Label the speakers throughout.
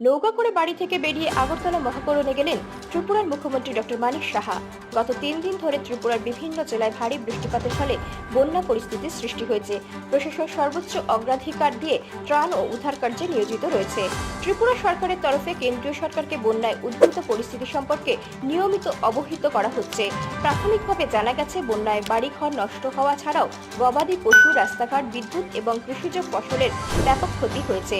Speaker 1: নৌকা করে বাড়ি থেকে বেরিয়ে আগরতলা মহাকরণে গেলেন ত্রিপুরার মুখ্যমন্ত্রী ডক্টর মানিক সাহা। গত তিন দিন ধরে ত্রিপুরার বিভিন্ন জেলায় ভারী বৃষ্টিপাতের ফলে বন্যা পরিস্থিতির সৃষ্টি হয়েছে। প্রশাসন সর্বোচ্চ অগ্রাধিকার দিয়ে ত্রাণ ও উদ্ধার কার্যে নিয়োজিত রয়েছে। ত্রিপুরা সরকারের তরফে কেন্দ্রীয় সরকারকে বন্যায় উদ্ভূত পরিস্থিতি সম্পর্কে নিয়মিত অবহিত করা হচ্ছে। প্রাথমিকভাবে জানা গেছে, বন্যায় বাড়িঘর নষ্ট হওয়া ছাড়াও গবাদি পশু, রাস্তাঘাট, বিদ্যুৎ এবং কৃষিজ ফসলের ব্যাপক ক্ষতি হয়েছে।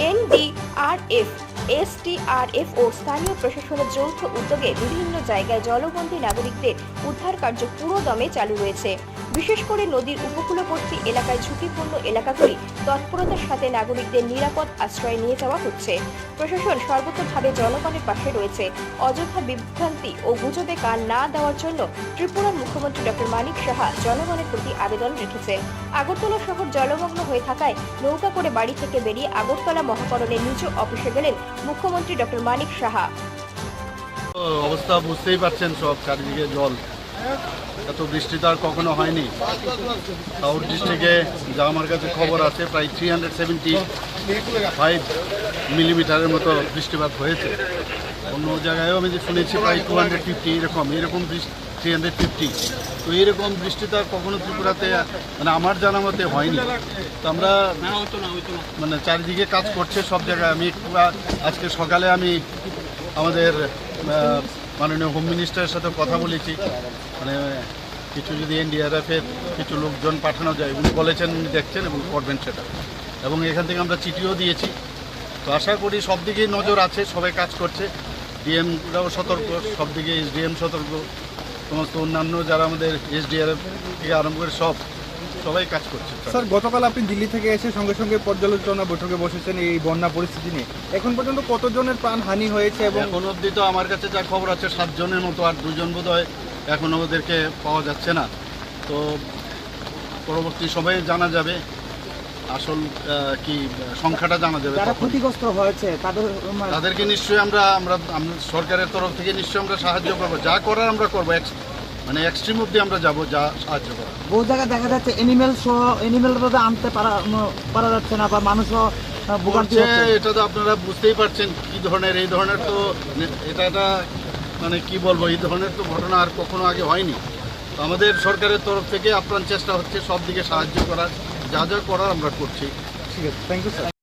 Speaker 1: এনডিআরএফ, এসটিআরএফ ও স্থানীয় প্রশাসনের যৌথ উদ্যোগে বিভিন্ন জায়গায় জলবন্দী নাগরিকদের উদ্ধার কার্য পুরো দমে চালু রয়েছে বিশেষ করে নদীর উপকূলবর্তী এলাকায় ঝুঁকিপূর্ণ এলাকাগুলি তৎপরতার সাথে নাগরিকদের নিরাপদ আশ্রয় নিয়ে যাওয়া হচ্ছে। প্রশাসন সর্বতভাবে জনগণের পাশে রয়েছে। অযথা বিভ্রান্তি ও গুজবে কান না দেওয়ার জন্য ত্রিপুরার মুখ্যমন্ত্রী ডক্টর মানিক সাহা জনগণের প্রতি আবেদন রেখেছেন আগরতলা শহর জলমগ্ন হয়ে থাকায় নৌকা করে বাড়ি থেকে বেরিয়ে আগরতলা মহাকরণের নিজ অফিসে গেলেন মুখ্যমন্ত্রী ডক্টর মানিক সাহা।
Speaker 2: অবস্থা বুঝতেই পারছেন সব চারিদিকে জল। এত বৃষ্টি তো আর কখনো হয়নি। সাউথ ডিস্ট্রিক্টে যা আমার কাছে খবর আছে, প্রায় থ্রি হান্ড্রেড সেভেন্টি ফাইভ মিলিমিটারের মতো বৃষ্টিপাত হয়েছে। অন্য জায়গায়ও আমি যে শুনেছি, প্রায় টু হান্ড্রেড ফিফটি এরকম এরকম থ্রি হান্ড্রেড ফিফটি তো এরকম বৃষ্টি তো আর কখনো ত্রিপুরাতে মানে আমার জানা মতে হয়নি। তো আমরা মানে চারিদিকে কাজ করছে সব জায়গায়। আমি আজকে সকালে আমি আমাদের মাননীয় হোম মিনিস্টারের সাথে কথা বলেছি। মানে কিছু যদি এনডিআরএফের কিছু লোকজন পাঠানো যায়, উনি বলেছেন, উনি দেখছেন এবং করবেন সেটা। এবং এখান থেকে আমরা চিঠিও দিয়েছি। তো আশা করি সব দিকেই নজর আছে, সবাই কাজ করছে। ডিএমরাও সতর্ক, সব দিকে এসডিএম সতর্ক। সমস্ত অন্যান্য যারা আমাদের এসডিআরএফ থেকে আরম্ভ করে সব সবাই কাজ করছে।
Speaker 3: স্যার গতকাল আপনি দিল্লি থেকে এসে সঙ্গে সঙ্গে পর্যালোচনা বৈঠকে বসেছেন এই বন্যা পরিস্থিতি নিয়ে। এখন পর্যন্ত কতজনের প্রাণ হানি হয়েছে এবং
Speaker 2: এখন অবধি তো আমার কাছে যা খবর আছে সাতজনের মতো আর দুজন বোধ হয় এখনও ওদেরকে পাওয়া যাচ্ছে না। তো পরবর্তী সময়ে জানা যাবে আসল কি সংখ্যাটা জানা যাবে
Speaker 4: যারা ক্ষতিগ্রস্ত হয়েছে তাদের মানে
Speaker 2: তাদেরকে নিশ্চয়ই আমরা আমরা আমরা সরকারের তরফ থেকে নিশ্চয়ই আমরা সাহায্য করব। যা করার আমরা করব মানে এক্সট্রিম অবধি আমরা যাব যা সাহায্য করা
Speaker 4: বহু জায়গায় দেখা যাচ্ছে এনিমেল সহ এনিমেল আনতে পারা পারা যাচ্ছে না বা মানুষও ভোগান্তি
Speaker 2: এটা তো আপনারা বুঝতেই পারছেন কি ধরনের এই ধরনের তো এটা একটা মানে কি বলব এই ধরনের তো ঘটনা আর কখনো আগে হয়নি। তো আমাদের সরকারের তরফ থেকে আপ্রাণ চেষ্টা হচ্ছে সব দিকে সাহায্য করার যা যা করার আমরা করছি।
Speaker 3: ঠিক আছে থ্যাংক ইউ স্যার